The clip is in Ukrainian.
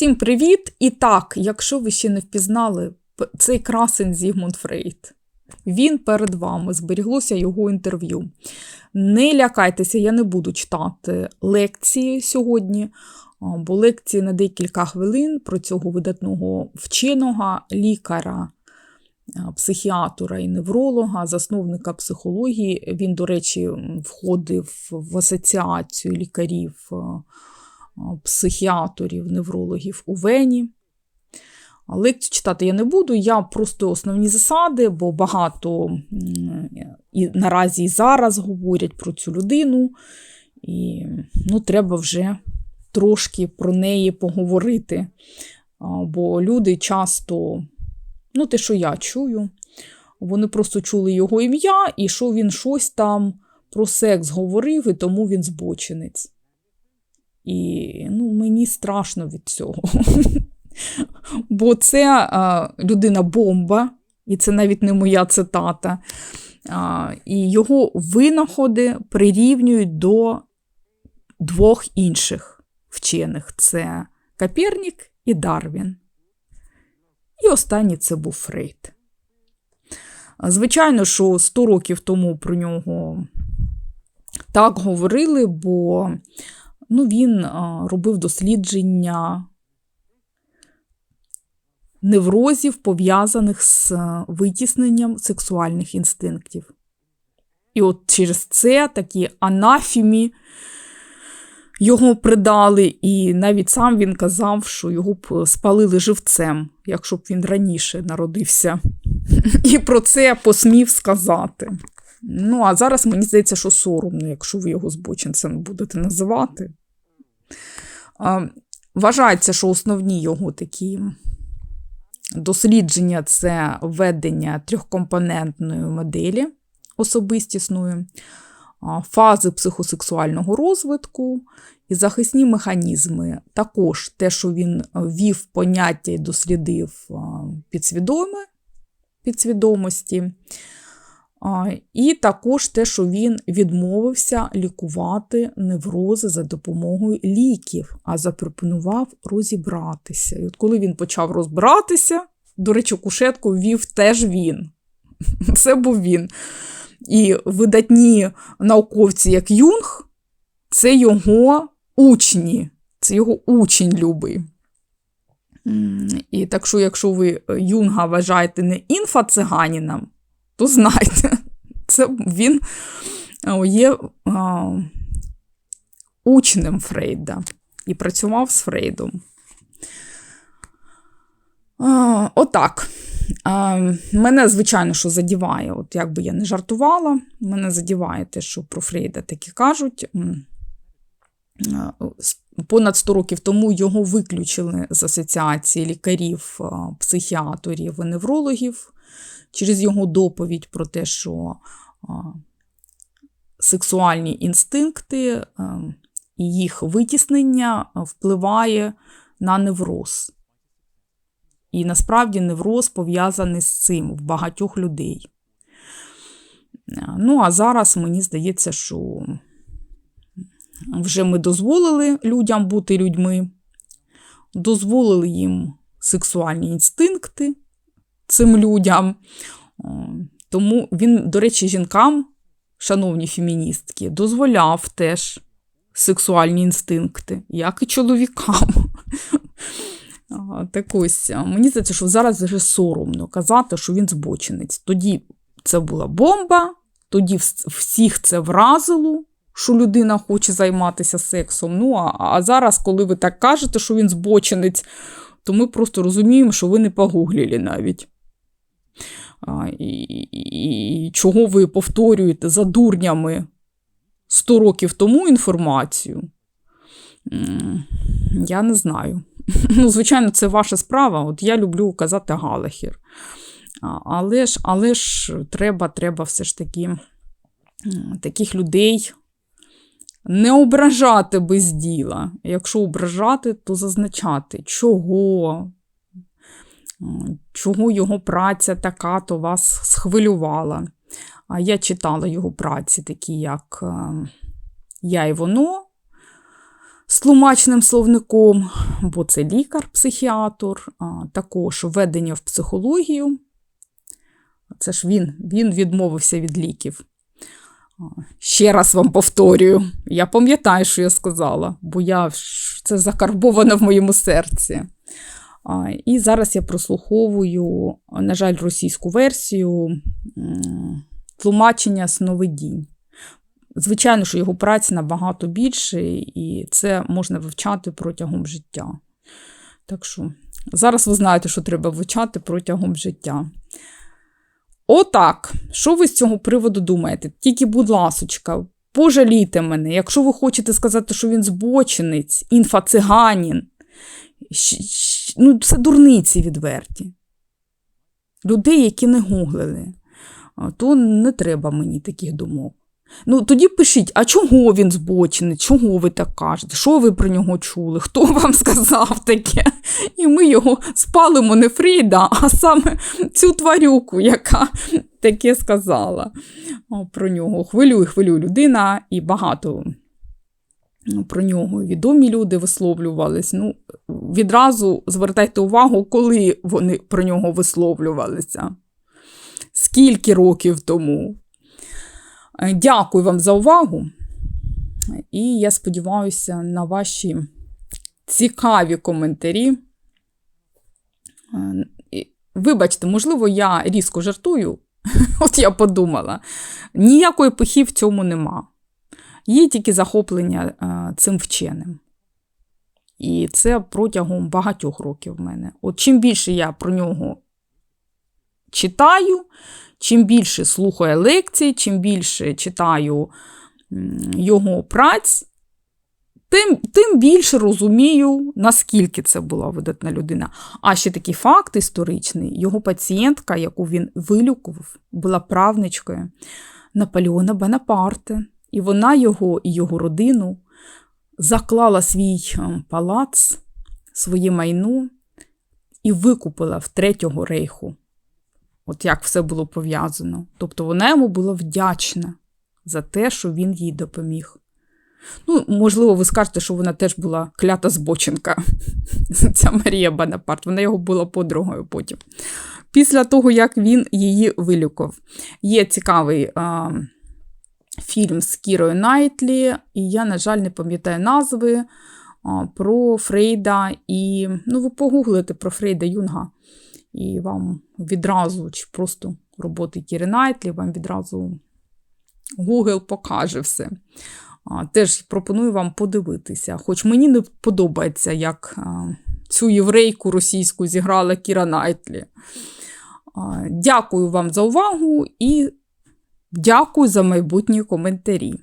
Всім привіт! І так, якщо ви ще не впізнали, цей красень Зігмунд Фрейд. Він перед вами, зберіглося його інтерв'ю. Не лякайтеся, я не буду читати лекції сьогодні, бо лекції на декілька хвилин про цього видатного вченого лікаря, а, психіатра і невролога, засновника психології. Він, до речі, входив в асоціацію лікарів. А, психіатрів, неврологів у Вені. Лекцію читати я не буду, я просто основні засади, бо багато і наразі і зараз говорять про цю людину, і ну, треба вже трошки про неї поговорити. Бо люди часто, ну, те, що я чую, вони просто чули його ім'я, і що він щось там про секс говорив, і тому він збочинець. І ну, мені страшно від цього. Бо це людина бомба, і це навіть не моя цитата. А, і його винаходи прирівнюють до двох інших вчених: це Копернік і Дарвін. І останній це був Фрейд. Звичайно, що 100 років тому про нього так говорили, бо ну, він робив дослідження неврозів, пов'язаних з витісненням сексуальних інстинктів. І от через це такі анафімі його придали, і навіть сам він казав, що його б спалили живцем, якщо б він раніше народився. І про це посмів сказати. Ну, а зараз мені здається, що соромно, якщо ви його збочинцем будете називати. Вважається, що основні його такі дослідження це введення трьохкомпонентної моделі особистісної, фази психосексуального розвитку і захисні механізми. Також те, що він ввів поняття і дослідив підсвідоме підсвідомості. І також те, що він відмовився лікувати неврози за допомогою ліків, а запропонував розібратися. І от коли він почав розбиратися, до речі, кушетку ввів теж він. Це був він. І видатні науковці, як Юнг, це його учні, це його учень любий. І так що, якщо ви Юнга вважаєте не інфа-циганіном, то знайте, це він є а, учнем Фрейда і працював з Фрейдом. А, отак. А, мене, звичайно, що задіває, от як би я не жартувала, мене задіває те, що про Фрейда такі кажуть. Понад 100 років тому його виключили з асоціації лікарів, а, психіатрів і неврологів через його доповідь про те, що сексуальні інстинкти і їх витіснення впливає на невроз. І насправді невроз пов'язаний з цим в багатьох людей. Ну, а зараз мені здається, що вже ми дозволили людям бути людьми, дозволили їм сексуальні інстинкти цим людям. Тому він, до речі, жінкам, шановні феміністки, дозволяв теж сексуальні інстинкти, як і чоловікам. Так ось, мені здається, що зараз вже соромно казати, що він збочинець. Тоді це була бомба, тоді всіх це вразило, що людина хоче займатися сексом. Ну, а, а зараз, коли ви так кажете, що він збочинець, то ми просто розуміємо, що ви не погуглили навіть. І, і, і чого ви повторюєте за дурнями 100 років тому інформацію? Я не знаю. Ну, звичайно, це ваша справа. От я люблю казати Галахір. Але ж, але ж треба, треба все ж таки таких людей не ображати без діла. Якщо ображати, то зазначати, чого, чого його праця така, то вас схвилювала. А я читала його праці, такі як е, Я і воно, з тлумачним словником, бо це лікар-психіатр, також введення в психологію. Це ж він, він відмовився від ліків. Ще раз вам повторюю, я пам'ятаю, що я сказала, бо я, це закарбовано в моєму серці. І зараз я прослуховую, на жаль, російську версію тлумачення сновидінь. Звичайно, що його праця набагато більше, і це можна вивчати протягом життя. Так що зараз ви знаєте, що треба вивчати протягом життя. Отак. Що ви з цього приводу думаєте? Тільки, будь ласочка, пожалійте мене. Якщо ви хочете сказати, що він збочинець, інфа-циганін, ну, це дурниці відверті. Людей, які не гуглили, то не треба мені таких думок. Ну, тоді пишіть, а чого він збочений? Чого ви так кажете? Що ви про нього чули? Хто вам сказав таке? І ми його спалимо не Фріда, а саме цю тварюку, яка таке сказала про нього. Хвилюй, хвилюй людина, і багато про нього відомі люди висловлювались. Ну, відразу звертайте увагу, коли вони про нього висловлювалися. Скільки років тому. Е, Дякую вам за увагу. І я сподіваюся на ваші цікаві коментарі. Е, Вибачте, можливо, я різко жартую. От я подумала. Ніякої пихи в цьому нема. Є тільки захоплення е, цим вченим. І це протягом багатьох років в мене. От чим більше я про нього читаю, чим більше слухаю лекцій, чим більше читаю його праць, тим, тим більше розумію, наскільки це була видатна людина. А ще такий факт історичний: його пацієнтка, яку він вилікував, була правничкою Наполеона Бонапарте. І вона його і його родину заклала свій е, палац, своє майно і викупила в Третього рейху. От як все було пов'язано. Тобто вона йому була вдячна за те, що він їй допоміг. Ну, можливо, ви скажете, що вона теж була клята збоченка. Ця Марія Бонапарт. Вона його була подругою потім. Після того, як він її вилікував. Є цікавий а, фільм з Кірою Найтлі, і я, на жаль, не пам'ятаю назви про Фрейда. І ну, ви погуглите про Фрейда Юнга, і вам відразу, чи просто роботи Кіри Найтлі, вам відразу Google покаже все. Теж пропоную вам подивитися. Хоч мені не подобається, як цю єврейку російську зіграла Кіра Найтлі. Дякую вам за увагу і дякую за майбутні коментарі.